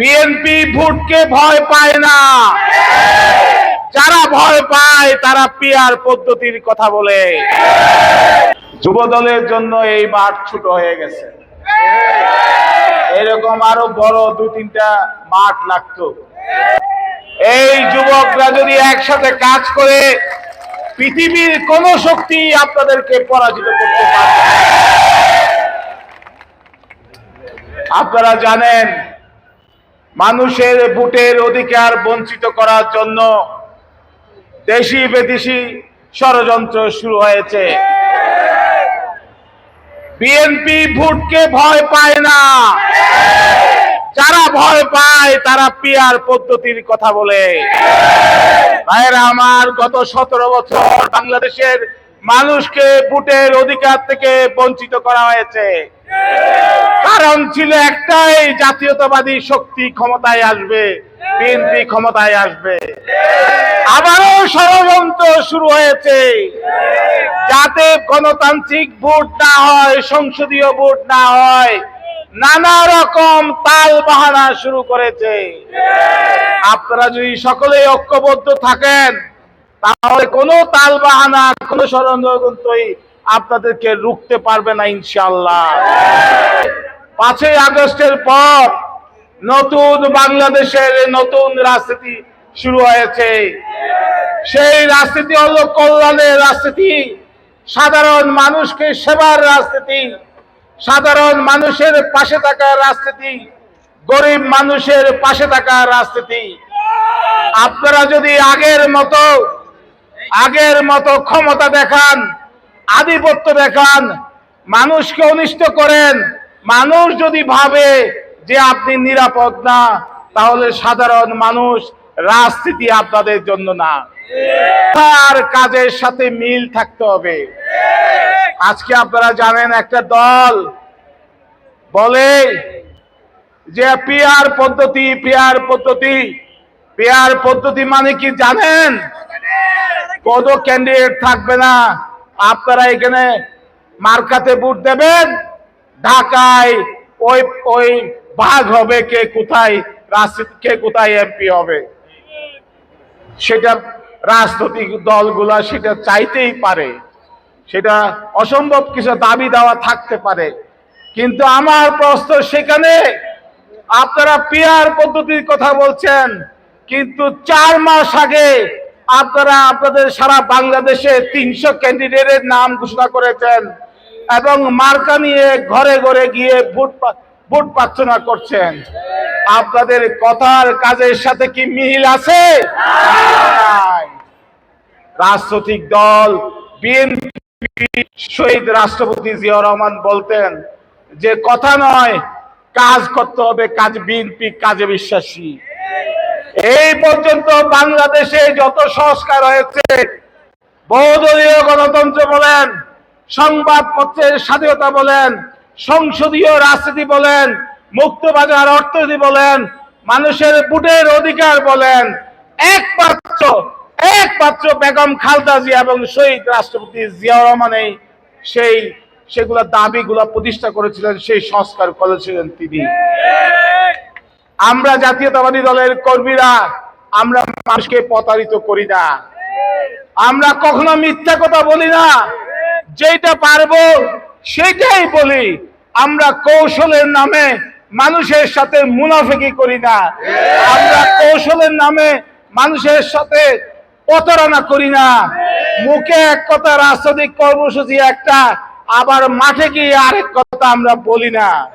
BNP ভোটকে ভয় পায় না। যারা ভয় পায়, তারা পিয়ার পদ্ধতির কথা বলে। যুব দলের জন্য এই মাঠ ছোট হয়ে গেছে। এরকম আরও বড় দু তিনটা মাঠ লাগতো। এই যুবকরা যদি একসাথে কাজ করে, পৃথিবীর কোন শক্তি আপনাদেরকে পরাজিত করতে পারবে আপনারা জানেন মানুষের ভোটের অধিকার বঞ্চিত করার জন্য দেশি বিদেশি ষড়যন্ত্র শুরু হয়েছে। বিএনপি ভোটকে ভয় পায় না। যারা ভয় পায়, তারা পিয়ার পদ্ধতির কথা বলে। ভাইরা আমার গত সতেরো বছর বাংলাদেশের মানুষকে ভোটের অধিকার থেকে বঞ্চিত করা হয়েছে। কারণ ছিল একটাই, জাতীয়তাবাদী শক্তি ক্ষমতায় আসবে, বিএনপি ক্ষমতায় আসবে। আবারও ষড়যন্ত্র শুরু হয়েছে। যাতে গণতান্ত্রিক ভোট না হয়, সংসদীয় ভোট না হয়, নানা রকম তাল বাহানা শুরু করেছে। আপনারা যদি সকলেই ঐক্যবদ্ধ থাকেন তাহলে কোনো তাল বাহানা, কোনো ষড়যন্ত্রই আপনাদেরকে রুখতে পারবে না ইনশাল্লাহ পাঁচই আগস্টের পর নতুন বাংলাদেশের নতুন রাজনীতি শুরু হয়েছে। সেই রাজনীতি হলো কল্যাণের রাজনীতি। সাধারণ মানুষকে সেবার রাজনীতি। সাধারণ মানুষের পাশে থাকার রাজনীতি। গরিব মানুষের পাশে থাকার রাজনীতি। আপনারা যদি আগের মতো আগের মতো ক্ষমতা দেখান, আধিপত্য দেখান, মানুষকে অনিষ্ট করেন। মানুষ যদি ভাবে যে আপনি নিরাপদ না, তাহলে সাধারণ মানুষ রাজনীতি আপনাদের জন্য না। তার কাজের সাথে মিল থাকতে হবে। আজকে আপনারা জানেন একটা দল বলে যে, পিয়ার পদ্ধতি পিয়ার পদ্ধতি। পিয়ার পদ্ধতি মানে কি জানেন? কত ক্যান্ডিডেট থাকবে না। আপনারা এখানে মার্কাতে ভোট দেবেন। ঢাকায় ওই ওই ভাগ হবে কে কোথায় কে কোথায় এমপি হবে। সেটা রাজনৈতিক দলগুলা সেটা চাইতেই পারে। সেটা অসম্ভব কিছু দাবি দেওয়া থাকতে পারে। কিন্তু আমার প্রশ্ন সেখানে, আপনারা পিয়ার পদ্ধতির কথা বলছেন, কিন্তু চার মাস আগে আপনারা আপনাদের সারা বাংলাদেশে তিনশো ক্যান্ডিডেটের নাম ঘোষণা করেছেন এবং মার্কা নিয়ে ঘরে ঘরে গিয়ে ভোট ভোট প্রার্থনা করছেন। আপনাদের কথার কাজের সাথে কি মিল আছে? রাজনৈতিক দল, বিএনপি, শহীদ রাষ্ট্রপতি জিয়াউর রহমান বলতেন যে, কথা নয়, কাজ করতে হবে কাজ বিএনপি, কাজে বিশ্বাসী। এই পর্যন্ত বাংলাদেশে যত সংস্কার হয়েছে, বহুদলীয় গণতন্ত্র বলেন, সংবাদপত্রের স্বাধীনতা বলেন, সংসদীয় রাজনীতি বলেন, মুক্তবাজার অর্থনীতি বলেন, মানুষের ভোটের অধিকার বলেন, একমাত্র একমাত্র বেগম খালদা জিয়া এবং শহীদ রাষ্ট্রপতি জিয়াউর রহমান এই সেই, সেগুলা দাবিগুলা প্রতিষ্ঠা করেছিলেন, সেই সংস্কার করেছিলেন তিনি। আমরা জাতীয়তাবাদী দলের কর্মীরা, আমরা মানুষকে প্রতারিত করি না। আমরা কখনো মিথ্যা কথা বলি না। যেটা পারব সেটাই বলি। আমরা কৌশলের নামে মানুষের সাথে মুনাফিকি করি না। আমরা কৌশলের নামে মানুষের সাথে প্রতারণা করি না। মুখে এক কথা, রাজনৈতিক কর্মসূচি একটা, আবার মাঠে গিয়ে আরেক কথা আমরা বলি না।